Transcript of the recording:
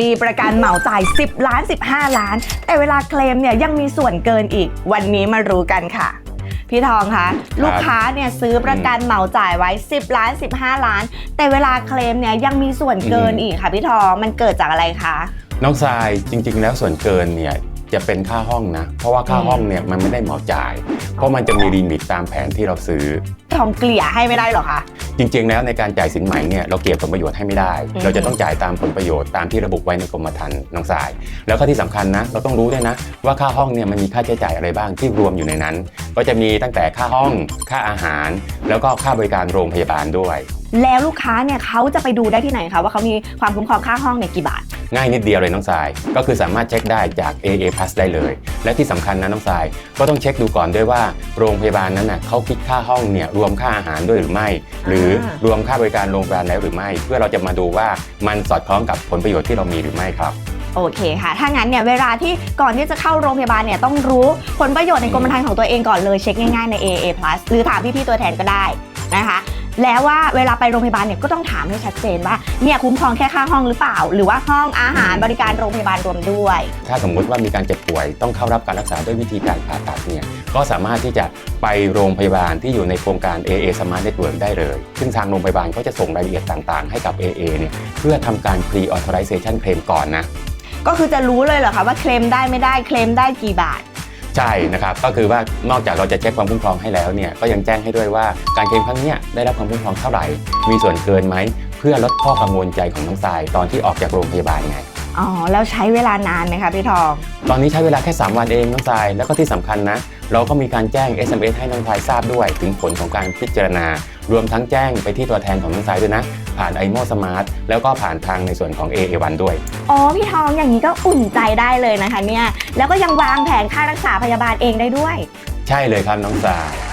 มีประกันเหมาจ่าย 10 ล้าน 15 ล้าน แต่เวลาเคลมเนี่ยยังมีส่วนเกินอีก วันนี้มารู้กันค่ะพี่ทองคะลูกค้าเนี่ยซื้อประกันเหมาจ่ายไว้ 10 ล้าน 15 ล้าน แต่เวลาเคลมเนี่ยยังมีส่วนเกินอืมอีกค่ะพี่ทองมันเกิดจากอะไรคะน้องทรายจริง ๆ แล้วส่วนเกินเนี่ย จะเป็นค่าห้องนะ เพราะว่าค่าอืมห้องเนี่ยมันไม่ได้เหมาจ่าย เพราะมันจะมีลิมิตตามแผนที่เราซื้อ ทองเกลี่ยให้ไม่ได้หรอคะ จริงๆแล้วในการจ่ายสินใหม่เนี่ยเราเก็บผลประโยชน์ให้ไม่ได้อืมเราจะต้องจ่ายตามผลประโยชน์ตามที่ระบุไว้ในกรมธรรม์น้องทราย แล้วก็ที่สำคัญนะ เราต้องรู้ด้วยนะ ว่าค่าห้องเนี่ยมันมีค่าใช้จ่ายอะไรบ้างที่รวมอยู่ในนั้น ก็จะมีตั้งแต่ค่าห้องค่าอาหาร แล้วก็ค่าบริการโรงพยาบาลด้วย แล้วลูกค้าเนี่ยเขาจะไปดูได้ที่ไหนคะว่าเขามีความคุ้มครองค่าห้องเนี่ยกี่บาท ง่ายนิดเดียวเลยน้องทราย ก็คือสามารถเช็คได้จาก AA Plus ได้เลย และที่สำคัญนะน้องทราย ก็ต้องเช็คดูก่อนด้วยว่าโรงพยาบาลนั้นน่ะเขาคิดค่าห้องเนี่ยรวมค่าอาหารด้วยหรือไม่ หรือรวมค่าบริการโรงพยาบาลแล้วหรือไม่ เพื่อเราจะมาดูว่ามันสอดคล้องกับผลประโยชน์ที่เรามีหรือไม่ครับโอเคค่ะ ถ้างั้นเนี่ยเวลาที่ก่อนที่จะเข้าโรงพยาบาลเนี่ยต้องรู้ผลประโยชน์ในกรมธรรม์ของตัวเองก่อนเลยเช็คง่ายๆใน AA Plus หรือถามพี่ๆตัวแทนก็ได้นะคะ แล้วว่าเวลาไปโรงพยาบาลเนี่ยก็ต้องถามให้ชัดเจนว่าเนี่ยคุ้มครองแค่ค่าห้องหรือเปล่า หรือว่าห้องอาหารบริการโรงพยาบาลรวมด้วย ถ้าสมมุติว่ามีการเจ็บป่วย ต้องเข้ารับการรักษาด้วยวิธีการผ่าตัดเนี่ยก็สามารถที่จะไปโรงพยาบาลที่อยู่ในโครงการ AA Smart Network ได้เลย ซึ่งทางโรงพยาบาลก็จะส่งรายละเอียดต่างๆ ให้กับ AA เนี่ยเพื่อทำการ pre authorization claim ก่อนนะก็คือจะรู้เลยเหรอคะว่าเคลมได้ไม่ได้เคลมได้กี่บาท ใช่นะครับก็คือว่านอกจากเราจะเช็คความคุ้มครองให้แล้วเนี่ยก็ยังแจ้งให้ด้วยว่าการเคลมครั้งเนี้ยได้รับความคุ้มครองเท่าไหร่ มีส่วนเกินไหมเพื่อลดข้อกังวลใจของน้องทรายตอนที่ออกจากโรงพยาบาลไง อ๋อ แล้วใช้เวลานานไหมคะพี่ทอง ตอนนี้ใช้เวลาแค่ 3 วันเองน้องทราย แล้วก็ที่สำคัญนะ เราก็มีการแจ้ง SMS ให้น้องทรายทราบด้วย ถึงผลของการพิจารณา รวมทั้งแจ้งไปที่ตัวแทนของน้องทรายด้วยนะ ผ่าน i m o Smart แล้วก็ผ่านทางในส่วนของ AA1 ด้วย อ๋อ พี่ทองอย่างนี้ก็อุ่นใจได้เลยนะคะเนี่ย แล้วก็ยังวางแผนค่ารักษาพยาบาลเองได้ด้วย ใช่เลยครับน้องทราย